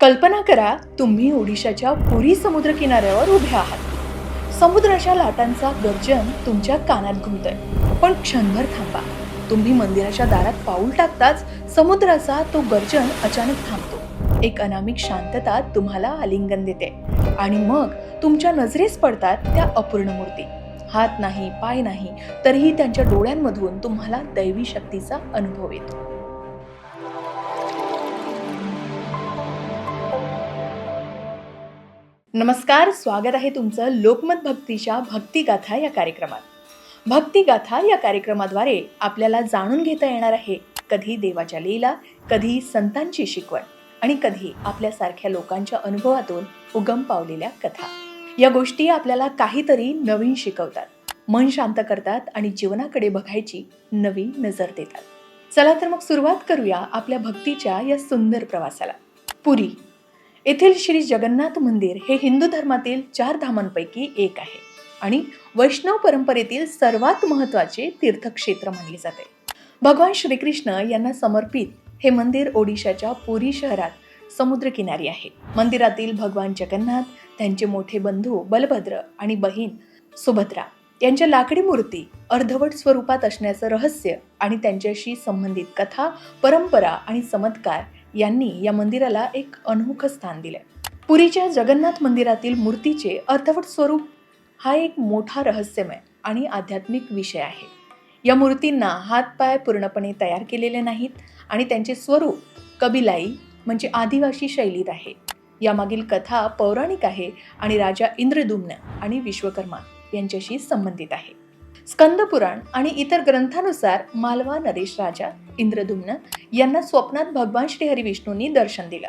कल्पना करा तुम्ही ओडिशाच्या पुरी समुद्र किनाऱ्यावर उभे आहात. समुद्राच्या लाटांचा गर्जन तुमच्या कानात घुमतोय. पण क्षणभर थांबा. तुम्ही मंदिराच्या दारात पाऊल टाकताच समुद्राचा तो गर्जन अचानक थांबतो. एक अनामिक शांतता तुम्हाला आलिंगन देते. आणि मग तुमच्या नजरेस पडतात त्या अपूर्ण मूर्ती. हात नाही पाय नाही तरीही त्यांच्या डोळ्यांमधून तुम्हाला दैवी शक्तीचा अनुभव येतो. नमस्कार स्वागत आहे तुमचं लोकमत भक्तीच्या भक्तिगाथा या कार्यक्रमात. भक्तिगाथा या कार्यक्रमाद्वारे आपल्याला जाणून घेता येणार आहे कधी देवाच्या लीला कधी संतांची शिकवण आणि कधी आपल्यासारख्या लोकांच्या अनुभवातून उगम पावलेल्या कथा. या गोष्टी आपल्याला काहीतरी नवीन शिकवतात मन शांत करतात आणि जीवनाकडे बघायची नवी नजर देतात. चला तर मग सुरुवात करूया आपल्या भक्तीच्या या सुंदर प्रवासाला. पुरी. येथील श्री जगन्नाथ मंदिर हे हिंदू धर्मातील चार धामांपैकी एक आहे आणि वैष्णव परंपरेतील सर्वात महत्त्वाचे तीर्थक्षेत्र मानले जाते. भगवान श्रीकृष्ण यांना समर्पित हे मंदिर ओडिशाच्या पुरी शहरात समुद्रकिनारी आहे. मंदिरातील भगवान जगन्नाथ त्यांचे मोठे बंधू बलभद्र आणि बहीण सुभद्रा यांच्या लाकडी मूर्ती अर्धवट स्वरूपात असण्याचं रहस्य आणि त्यांच्याशी संबंधित कथा परंपरा आणि चमत्कार यांनी या मंदिराला एक अनोखं स्थान दिले पुरीच्या जगन्नाथ मंदिरातील मूर्तीचे अर्धवट स्वरूप हा एक मोठा रहस्यमय आणि आध्यात्मिक विषय आहे. या मूर्तींना हातपाय पूर्णपणे तयार केलेले नाहीत आणि त्यांचे स्वरूप कबिलाई म्हणजे आदिवासी शैलीत आहे. यामागील कथा पौराणिक आहे आणि राजा इंद्रदुम्न आणि विश्वकर्मा यांच्याशी संबंधित आहे. स्कंद पुराण आणि इतर ग्रंथानुसार मालवा नरेश राजा इंद्रदुम्न यांना स्वप्नात भगवान श्रीहरी विष्णूंनी दर्शन दिलं.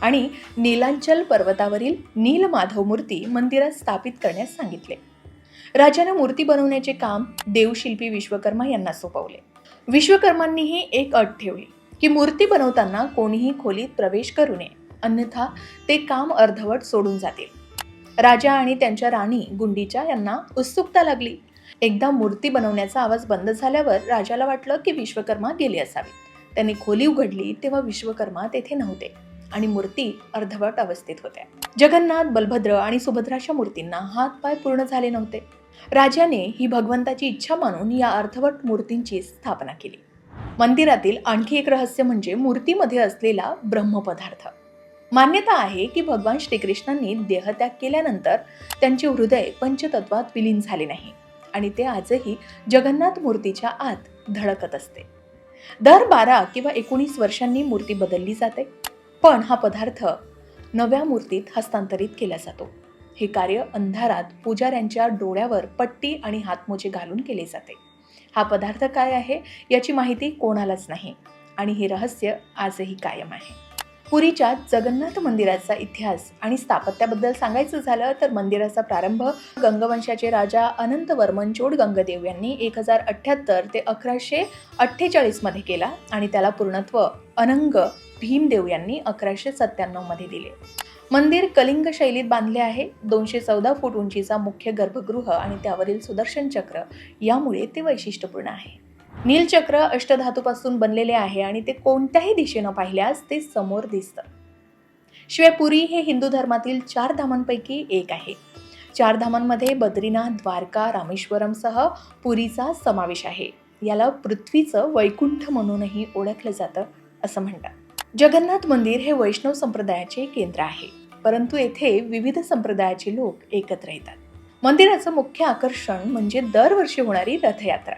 आणि नीलांचल पर्वतावरील नीलमाधव मूर्ती मंदिरात स्थापित करण्यास सांगितले. राजाने मूर्ती बनवण्याचे काम देवशिल्पी विश्वकर्मा यांना सोपवले. विश्वकर्मांनीही एक अट ठेवली की मूर्ती बनवताना कोणीही खोलीत प्रवेश करू नये अन्यथा ते काम अर्धवट सोडून जातील. राजा आणि त्यांच्या राणी गुंडीच्या यांना उत्सुकता लागली. एकदा मूर्ती बनवण्याचा आवाज बंद झाल्यावर राजाला वाटलं की विश्वकर्मा गेले असावे. त्यांनी खोली उघडली तेव्हा विश्वकर्मा तेथे नव्हते आणि मूर्ती अर्धवट अवस्थेत होत्या. जगन्नाथ बलभद्र आणि सुभद्राच्या मूर्तींना हात पाय पूर्ण झाले नव्हते. राजाने ही भगवंताची इच्छा मानून या अर्धवट मूर्तींची स्थापना केली. मंदिरातील आणखी एक रहस्य म्हणजे मूर्तीमध्ये असलेला ब्रह्मपदार्थ. मान्यता आहे की भगवान श्रीकृष्णांनी देहत्याग केल्यानंतर त्यांचे हृदय पंचतत्वात विलीन झाले नाही. आणि ते आजही जगन्नाथ मूर्तीच्या आत धडकत असते. दर बारा किंवा एकोणीस वर्षांनी मूर्ती बदलली जाते पण हा पदार्थ नव्या मूर्तीत हस्तांतरित केला जातो. हे कार्य अंधारात पुजाऱ्यांच्या डोळ्यावर पट्टी आणि हातमोजे घालून केले जाते. हा पदार्थ काय आहे याची माहिती कोणालाच नाही आणि हे रहस्य आजही कायम आहे. पुरीच्या जगन्नाथ मंदिराचा इतिहास आणि स्थापत्याबद्दल सांगायचं झालं तर मंदिराचा प्रारंभ गंगवंशाचे राजा अनंत चोड गंगदेव यांनी एक हजार अठ्ठ्याहत्तर ते अकराशे अठ्ठेचाळीसमध्ये केला आणि त्याला पूर्णत्व अनंग भीमदेव यांनी अकराशे सत्त्याण्णवमध्ये दिले. मंदिर कलिंग शैलीत बांधले आहे. दोनशे चौदा फूट उंचीचा मुख्य गर्भगृह आणि त्यावरील सुदर्शन चक्र यामुळे ते वैशिष्ट्यपूर्ण आहे. नीलचक्र अष्टधातूपासून बनलेले आहे आणि ते कोणत्याही दिशेनं पाहिल्यास ते समोर दिसतं. शिवाय पुरी हे हिंदू धर्मातील चार धामांपैकी एक आहे. चार धामांमध्ये बद्रीनाथ द्वारका रामेश्वरमसह पुरीचा समावेश आहे. याला पृथ्वीचं वैकुंठ म्हणूनही ओळखलं जातं असं म्हणतात. जगन्नाथ मंदिर हे वैष्णव संप्रदायाचे केंद्र आहे परंतु येथे विविध संप्रदायाचे लोक एकत्र येतात. मंदिराचं मुख्य आकर्षण म्हणजे दरवर्षी होणारी रथयात्रा.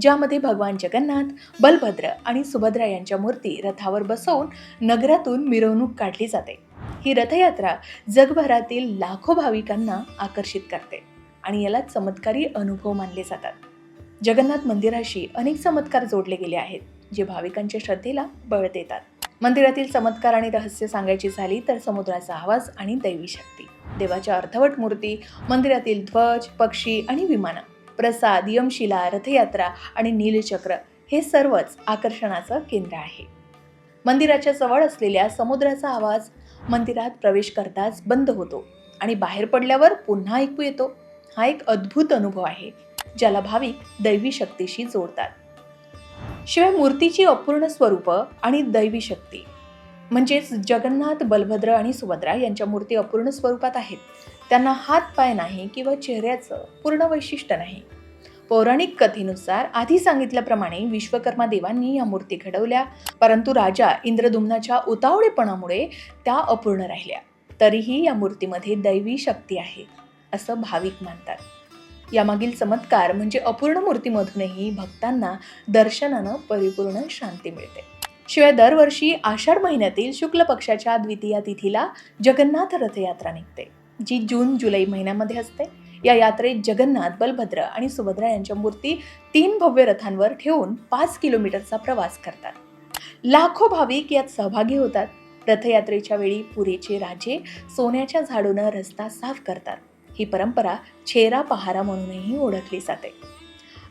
ज्यामध्ये भगवान जगन्नाथ बलभद्र आणि सुभद्रा यांच्या मूर्ती रथावर बसवून नगरातून मिरवणूक काढली जाते. ही रथयात्रा जगभरातील लाखो भाविकांना आकर्षित करते आणि याला चमत्कारी अनुभव मानले जातात. जगन्नाथ मंदिराशी अनेक चमत्कार जोडले गेले आहेत जे भाविकांच्या श्रद्धेला बळ देतात. मंदिरातील चमत्कार आणि रहस्य सांगायची झाली तर समुद्राचा आवाज आणि दैवी शक्ती देवाच्या अर्धवट मूर्ती मंदिरातील ध्वज पक्षी आणि विमानं प्रसाद यमशिला रथयात्रा आणि नीलचक्र हे सर्वच आकर्षणाचं केंद्र आहे. मंदिराच्या जवळ असलेल्या समुद्राचा आवाज मंदिरात प्रवेश करताच बंद होतो आणि बाहेर पडल्यावर पुन्हा ऐकू येतो. हा एक अद्भुत अनुभव आहे ज्याला भाविक दैवी शक्तीशी जोडतात. शिवाय मूर्तीची अपूर्ण स्वरूप आणि दैवी शक्ती म्हणजेच जगन्नाथ बलभद्र आणि सुभद्रा यांच्या मूर्ती अपूर्ण स्वरूपात आहेत. त्यांना हात पाय नाही किंवा चेहऱ्याचं पूर्ण वैशिष्ट्य नाही. पौराणिक कथेनुसार आधी सांगितल्याप्रमाणे विश्वकर्मा देवांनी या मूर्ती घडवल्या परंतु राजा इंद्रदुम्नाच्या उतावळेपणामुळे त्या अपूर्ण राहिल्या. तरीही या मूर्तीमध्ये दैवी शक्ती आहे असं भाविक मानतात. यामागील चमत्कार म्हणजे अपूर्ण मूर्तीमधूनही भक्तांना दर्शनानं परिपूर्ण शांती मिळते. शिवाय दरवर्षी आषाढ महिन्यातील शुक्ल पक्षाच्या द्वितीया तिथीला जगन्नाथ रथयात्रा निघते. जी जून जुलै महिन्यामध्ये असते या यात्रेत जगन्नाथ बलभद्र आणि सुभद्रा यांच्या मूर्ती तीन भव्य रथांवर ठेवून पाच किलोमीटरचा प्रवास करतात. लाखो भाविक यात सहभागी होतात. रथयात्रेच्या वेळी पुरेचे राजे सोन्याच्या झाडूनं रस्ता साफ करतात. ही परंपरा छेरा पहारा म्हणूनही ओळखली जाते.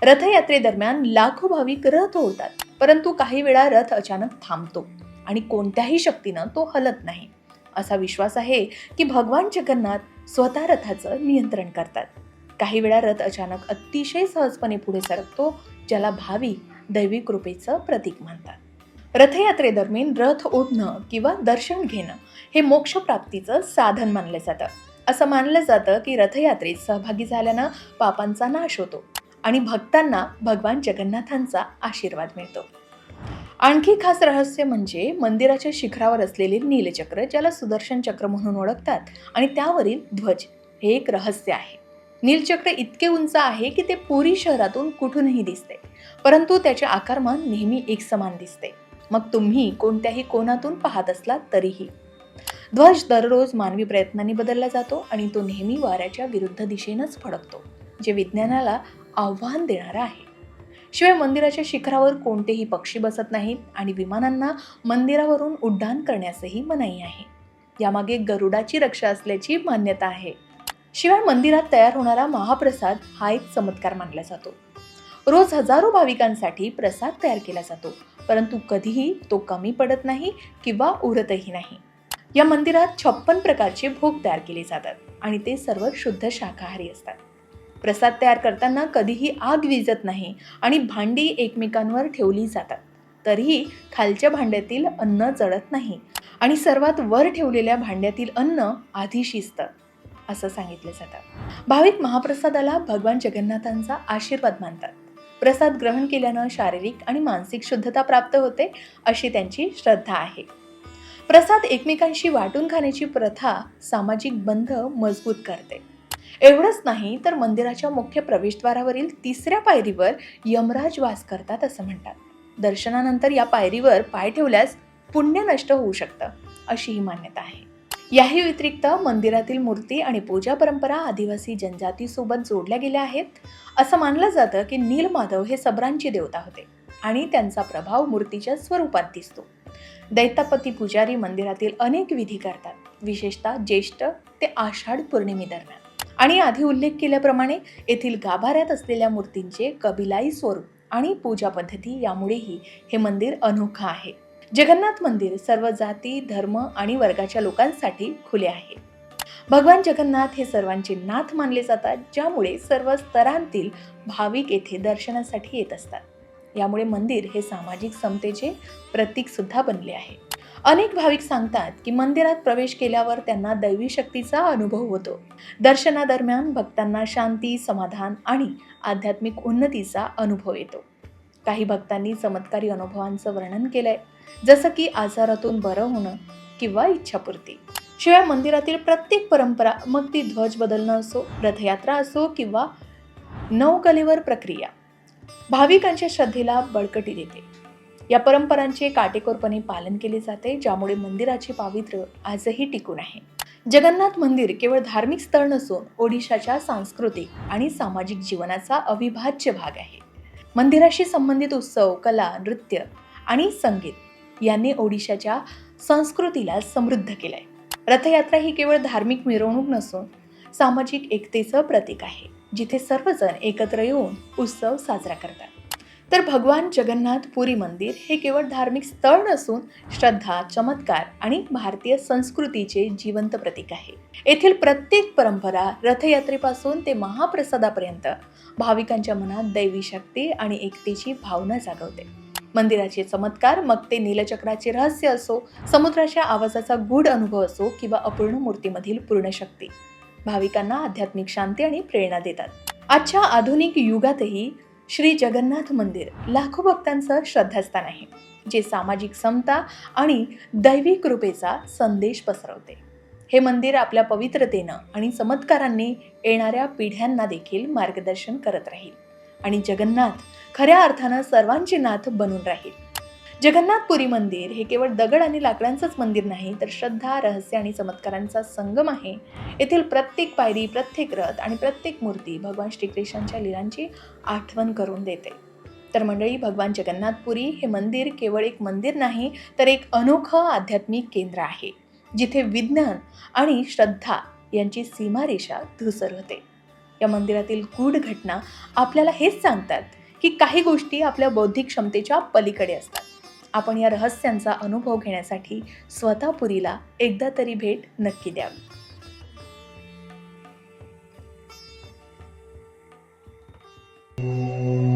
रथयात्रेदरम्यान लाखो भाविक रथ ओढतात परंतु काही वेळा रथ अचानक थांबतो आणि कोणत्याही शक्तीनं तो हलत नाही. असा विश्वास आहे की भगवान जगन्नाथ स्वतः रथाचं नियंत्रण करतात. काही वेळा रथ अचानक अतिशय सहजपणे पुढे सरकतो ज्याला भाविक दैवी कृपेचं प्रतीक मानतात रथयात्रेदरम्यान रथ ओढणं किंवा दर्शन घेणं हे मोक्षप्राप्तीचं साधन मानलं जातं. असं मानलं जातं की रथयात्रेत सहभागी झाल्यानं पापांचा नाश होतो आणि भक्तांना भगवान जगन्नाथांचा आशीर्वाद मिळतो. आणखी खास रहस्य म्हणजे मंदिराच्या शिखरावर असलेले नीलचक्र ज्याला सुदर्शन चक्र म्हणून ओळखतात आणि त्यावरील ध्वज हे एक रहस्य आहे. नीलचक्र इतके उंच आहे की ते पुरी शहरातून कुठूनही दिसते परंतु त्याचे आकारमान नेहमी एकसमान दिसते. मग तुम्ही कोणत्याही कोणातून पाहत असलात तरीही. ध्वज दररोज मानवी प्रयत्नांनी बदलला जातो आणि तो नेहमी वाऱ्याच्या विरुद्ध दिशेनंच फडकतो जे विज्ञानाला आव्हान देणारं आहे. शिवाय मंदिराच्या शिखरावर कोणतेही पक्षी बसत नाहीत आणि विमानांना मंदिरावरून उड्डाण करण्यासही मनाई आहे. यामागे गरुडाची रक्षा असल्याची मान्यता आहे. शिवाय मंदिरात तयार होणारा महाप्रसाद हा एक चमत्कार मानला जातो. रोज हजारो भाविकांसाठी प्रसाद तयार केला जातो परंतु कधीही तो कमी पडत नाही किंवा उरतही नाही. या मंदिरात छप्पन प्रकारचे भोग तयार केले जातात आणि ते सर्व शुद्ध शाकाहारी असतात. प्रसाद तयार करताना कधीही आग विजत नाही आणि भांडी एकमेकांवर ठेवली जातात. तरीही खालच्या भांड्यातील अन्न चढत नाही आणि सर्वात वर ठेवलेल्या भांड्यातील अन्न आधी शिजतं असं सांगितलं जातं. भाविक महाप्रसादाला भगवान जगन्नाथांचा आशीर्वाद मानतात. प्रसाद ग्रहण केल्यानं शारीरिक आणि मानसिक शुद्धता प्राप्त होते अशी त्यांची श्रद्धा आहे. प्रसाद एकमेकांशी वाटून खाण्याची प्रथा सामाजिक बंध मजबूत करते. एवढंच नाही तर मंदिराच्या मुख्य प्रवेशद्वारावरील तिसऱ्या पायरीवर यमराज वास करतात असं म्हणतात. दर्शनानंतर या पायरीवर पाय ठेवल्यास पुण्य नष्ट होऊ शकतं अशी ही मान्यता आहे. याही व्यतिरिक्त मंदिरातील मूर्ती आणि पूजा परंपरा आदिवासी जनजातीसोबत जोडल्या गेल्या आहेत. असं मानलं जातं की नीलमाधव हे सबरांची देवता होते आणि त्यांचा प्रभाव मूर्तीच्या स्वरूपात दिसतो. दैतापती पुजारी मंदिरातील अनेक विधी करतात विशेषतः ज्येष्ठ ते आषाढ पौर्णिमेदरम्यान. आणि आधी उल्लेख केल्याप्रमाणे येथील गाभाऱ्यात असलेल्या मूर्तींचे कबिलाई स्वरूप आणि पूजा पद्धती यामुळेही हे मंदिर अनोखं आहे. जगन्नाथ मंदिर सर्व जाती धर्म आणि वर्गाच्या लोकांसाठी खुले आहे. भगवान जगन्नाथ हे सर्वांचे नाथ मानले जातात ज्यामुळे सर्व स्तरांतील भाविक येथे दर्शनासाठी येत असतात. यामुळे मंदिर हे सामाजिक समतेचे प्रतीक सुद्धा बनले आहे. अनेक भाविक सांगतात की मंदिरात प्रवेश केल्यावर त्यांना दैवी शक्तीचा अनुभव होतो. दर्शनादरम्यान भक्तांना शांती समाधान आणि आध्यात्मिक उन्नतीचा अनुभव येतो. काही भक्तांनी चमत्कारी अनुभवांचं वर्णन केलंय. जसं की आजारातून बरं होणं किंवा इच्छापूर्ती. शिवाय मंदिरातील प्रत्येक परंपरा मग ती ध्वज बदलणं असो रथयात्रा असो किंवा नवकलेवर प्रक्रिया. भाविकांच्या श्रद्धेला बळकटी देते. या परंपरांचे काटेकोरपणे पालन केले जाते ज्यामुळे मंदिराचे पावित्र्य आजही टिकून आहे. जगन्नाथ मंदिर केवळ धार्मिक स्थळ नसून ओडिशाच्या सांस्कृतिक आणि सामाजिक जीवनाचा अविभाज्य भाग आहे. मंदिराशी संबंधित उत्सव कला नृत्य आणि संगीत यांनी ओडिशाच्या संस्कृतीला समृद्ध केलंय. रथयात्रा ही केवळ धार्मिक मिरवणूक नसून सामाजिक एकतेचं प्रतीक आहे जिथे सर्वजण एकत्र येऊन उत्सव साजरा करतात. तर भगवान जगन्नाथ पुरी मंदिर हे केवळ धार्मिक स्थळ नसून श्रद्धा चमत्कार आणि भारतीय संस्कृतीचे जिवंत प्रतीक आहे. येथील प्रत्येक परंपरा रथयात्रेपासून ते महाप्रसादापर्यंत भाविकांच्या मनात दैवी शक्ती आणि एकतेची भावना जागवते. मंदिराचे चमत्कार मग ते नीलचक्राचे रहस्य असो समुद्राच्या आवाजाचा गूढ अनुभव असो किंवा अपूर्ण मूर्तीमधील पूर्ण शक्ती भाविकांना आध्यात्मिक शांती आणि प्रेरणा देतात. आजच्या आधुनिक युगातही श्री जगन्नाथ मंदिर लाखो भक्तांचं श्रद्धास्थान आहे जे सामाजिक समता आणि दैवी कृपेचा संदेश पसरवते. हे मंदिर आपल्या पवित्रतेनं आणि चमत्कारांनी येणाऱ्या पिढ्यांना देखील मार्गदर्शन करत राहील आणि जगन्नाथ खऱ्या अर्थानं सर्वांचे नाथ बनून राहील. जगन्नाथपुरी मंदिर हे केवळ दगड आणि लाकडांचंच मंदिर नाही तर श्रद्धा रहस्य आणि चमत्कारांचा संगम आहे. येथील प्रत्येक पायरी प्रत्येक रथ आणि प्रत्येक मूर्ती भगवान श्रीकृष्णांच्या लीलांची आठवण करून देते. तर मंडळी भगवान जगन्नाथपुरी हे मंदिर केवळ एक मंदिर नाही तर एक अनोखं आध्यात्मिक केंद्र आहे जिथे विज्ञान आणि श्रद्धा यांची सीमारेषा धुसर होते. या मंदिरातील गूढ घटना आपल्याला हेच सांगतात की काही गोष्टी आपल्या बौद्धिक क्षमतेच्या पलीकडे असतात. आपण या रहस्यांचा अनुभव घेण्यासाठी स्वतः पुरीला एकदा तरी भेट नक्की द्यावी Thank